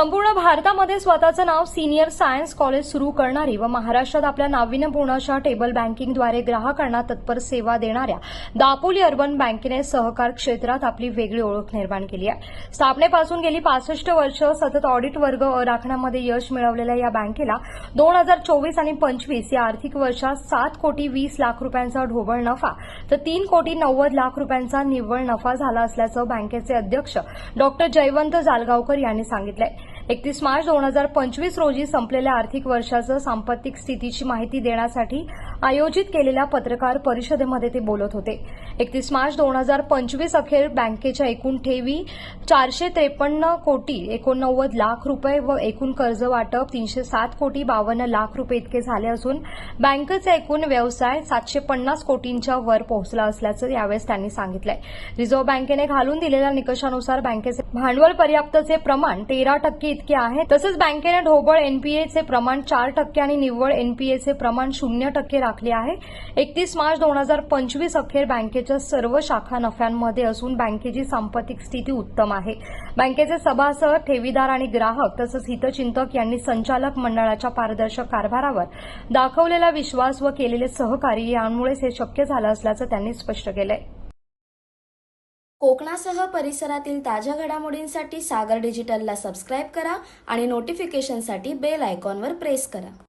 संपूर्ण भारतामध्ये स्वतःचं नाव सिनियर सायन्स कॉलेज सुरू करणारी व महाराष्ट्रात आपल्या नाविन्यपूर्ण अशा टेबल बँकिंगद्वारे ग्राहकांना तत्पर सेवा देणाऱ्या दापोली अर्बन बँकेने सहकार क्षेत्रात आपली वेगळी ओळख निर्माण केली आहे. स्थापनेपासून गेली पासष्ट वर्ष सतत ऑडिट वर्ग राखण्यामध्ये यश मिळवलेल्या या बँकेला दोन हजार चोवीस आणि पंचवीस या आर्थिक वर्षात सात कोटी वीस लाख रुपयांचा ढोबळ नफा तर तीन कोटी नव्वद लाख रुपयांचा निव्वळ नफा झाला असल्याचं बँकेचे अध्यक्ष डॉक्टर जयवंत जालगावकर यांनी सांगितलंय. एकतीस मार्च दोन हजार पंचवीस रोजी संपलेल्या आर्थिक वर्षाचं सांपत्तिक स्थितीची माहिती देण्यासाठी आयोजित केलेल्या पत्रकार परिषदेमध्ये ते बोलत होते. एकतीस मार्च दोन हजार पंचवीस अखेर बँकेच्या एकूण ठेवी चारशे त्रेपन्न कोटी एकोणनव्वद लाख रुपये व एकूण कर्ज वाटप तीनशे सात कोटी बावन्न लाख रुपये इतके झाले असून बँकेचा एकूण व्यवसाय सातशे पन्नास कोटींच्या वर पोहोचला असल्याचं यावेळेस त्यांनी सांगितलंय. रिझर्व्ह बँकेने घालून दिलेल्या निकषानुसार बँकेचे भांडवल पर्याप्तचे प्रमाण तेरा टक्के इतके आहे. तसंच बँकेने ढोबळ एनपीएचे प्रमाण चार टक्के आणि निव्वळ एनपीएचे प्रमाण शून्य टक्के राखले आहे. एकतीस मार्च दोन हजार पंचवीस अखेर बँकेच्या सर्व शाखा नफ्यांमध्ये असून बँकेची सांपत्तिक स्थिती उत्तम आहे. बँकेचे सभासद ठेवीदार आणि ग्राहक तसंच हितचिंतक यांनी संचालक मंडळाच्या पारदर्शक कारभारावर दाखवलेला विश्वास व केलेले सहकार्य यामुळेच हे शक्य झालं असल्याचं त्यांनी स्पष्ट केलंय. कोकणासह परिसरातील ताज्या घडामोडींसाठी सागर डिजिटलला सबस्क्राईब करा आणि नोटिफिकेशनसाठी बेल आयकॉनवर प्रेस करा.